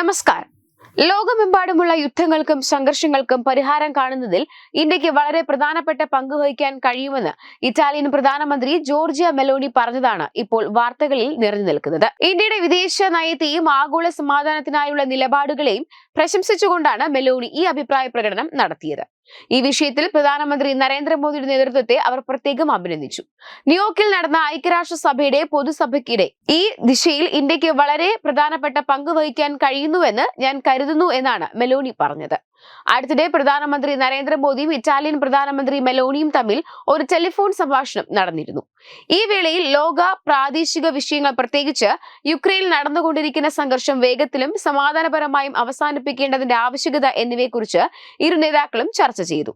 നമസ്കാരം. ലോകമെമ്പാടുമുള്ള യുദ്ധങ്ങൾക്കും സംഘർഷങ്ങൾക്കും പരിഹാരം കാണുന്നതിൽ ഇന്ത്യയ്ക്ക് വളരെ പ്രധാനപ്പെട്ട പങ്ക് വഹിക്കാൻ കഴിയുമെന്ന് ഇറ്റാലിയൻ പ്രധാനമന്ത്രി ജോർജിയ മെലോണി പറഞ്ഞതാണ് ഇപ്പോൾ വാർത്തകളിൽ നിറഞ്ഞു നിൽക്കുന്നത്. ഇന്ത്യയുടെ വിദേശ നയത്തെയും ആഗോള സമാധാനത്തിനായുള്ള നിലപാടുകളെയും പ്രശംസിച്ചുകൊണ്ടാണ് മെലോണി ഈ അഭിപ്രായ പ്രകടനം നടത്തിയത്. ഈ വിഷയത്തിൽ പ്രധാനമന്ത്രി നരേന്ദ്രമോദിയുടെ നേതൃത്വത്തെ അവർ പ്രത്യേകം അഭിനന്ദിച്ചു. ന്യൂയോർക്കിൽ നടന്ന ഐക്യരാഷ്ട്രസഭയുടെ പൊതുസഭയ്ക്കിടെ ഈ ദിശയിൽ ഇന്ത്യയ്ക്ക് വളരെ പ്രധാനപ്പെട്ട പങ്ക് വഹിക്കാൻ കഴിയുന്നുവെന്ന് ഞാൻ കരുതുന്നു എന്നാണ് മെലോണി പറഞ്ഞത്. അടുത്തിടെ പ്രധാനമന്ത്രി നരേന്ദ്രമോദിയും ഇറ്റാലിയൻ പ്രധാനമന്ത്രി മെലോണിയും തമ്മിൽ ഒരു ടെലിഫോൺ സംഭാഷണം നടന്നിരുന്നു. ഈ വേളയിൽ ലോക പ്രാദേശിക വിഷയങ്ങൾ പ്രത്യേകിച്ച് യുക്രൈനിൽ നടന്നുകൊണ്ടിരിക്കുന്ന സംഘർഷം വേഗത്തിലും സമാധാനപരമായും അവസാനിപ്പിക്കേണ്ടതിന്റെ ആവശ്യകത എന്നിവയെക്കുറിച്ച് ഇരു നേതാക്കളും ചർച്ച ചെയ്തു.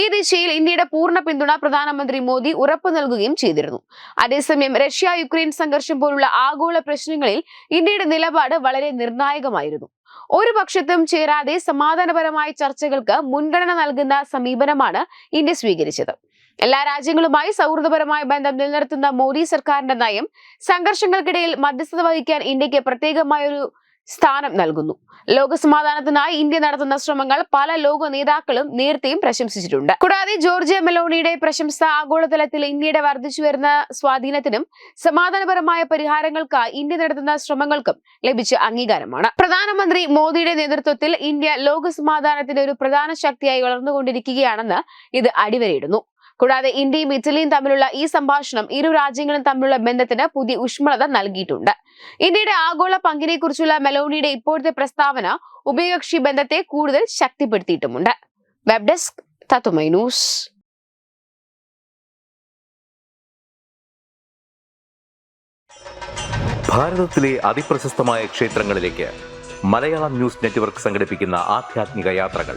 ഈ ദിശയിൽ ഇന്ത്യയുടെ പൂർണ പിന്തുണ പ്രധാനമന്ത്രി മോദി ഉറപ്പു നൽകുകയും ചെയ്തിരുന്നു. അതേസമയം റഷ്യ യുക്രൈൻ സംഘർഷം പോലുള്ള ആഗോള പ്രശ്നങ്ങളിൽ ഇന്ത്യയുടെ നിലപാട് വളരെ നിർണായകമായിരുന്നു. ഒരു പക്ഷത്തും ചേരാതെ സമാധാനപരമായ ചർച്ചകൾക്ക് മുൻഗണന നൽകുന്ന സമീപനമാണ് ഇന്ത്യ സ്വീകരിച്ചത്. എല്ലാ രാജ്യങ്ങളുമായി സൗഹൃദപരമായ ബന്ധം നിലനിർത്തുന്ന മോദി സർക്കാരിന്റെ നയം സംഘർഷങ്ങൾക്കിടയിൽ മധ്യസ്ഥത വഹിക്കാൻ ഇന്ത്യയ്ക്ക് പ്രത്യേകമായ ഒരു സ്ഥാനം നൽകുന്നു. ലോകസമാധാനത്തിനായി ഇന്ത്യ നടത്തുന്ന ശ്രമങ്ങൾ പല ലോക നേതാക്കളും നേരത്തെയും പ്രശംസിച്ചിട്ടുണ്ട്. കൂടാതെ ജോർജിയ മെലോണിയുടെ പ്രശംസ ആഗോളതലത്തിൽ ഇന്ത്യയുടെ വർദ്ധിച്ചു വരുന്ന സ്വാധീനത്തിനും സമാധാനപരമായ പരിഹാരങ്ങൾക്കായി ഇന്ത്യ നടത്തുന്ന ശ്രമങ്ങൾക്കും ലഭിച്ച അംഗീകാരമാണ്. പ്രധാനമന്ത്രി മോദിയുടെ നേതൃത്വത്തിൽ ഇന്ത്യ ലോകസമാധാനത്തിന്റെ ഒരു പ്രധാന ശക്തിയായി വളർന്നുകൊണ്ടിരിക്കുകയാണെന്ന് ഇത് അടിവരയിടുന്നു. കൂടാതെ ഇന്ത്യയും ഇറ്റലിയും തമ്മിലുള്ള ഈ സംഭാഷണം ഇരു രാജ്യങ്ങളും തമ്മിലുള്ള ബന്ധത്തിന് പുതിയ ഊഷ്മളത നൽകിയിട്ടുണ്ട്. ഇന്ത്യയുടെ ആഗോള പങ്കിനെ കുറിച്ചുള്ള മെലോണിയുടെ ഇപ്പോഴത്തെ പ്രസ്താവന ഉഭയകക്ഷി ബന്ധത്തെ കൂടുതൽ ശക്തിപ്പെടുത്തിയിട്ടുമുണ്ട്. വെബ് ഡെസ്ക് തത്തുമൈ ന്യൂസ് ഭാരതത്തിലെ ക്ഷേത്രങ്ങളിലേക്ക് മലയാളം ന്യൂസ് നെറ്റ്വർക്ക് യാത്രകൾ.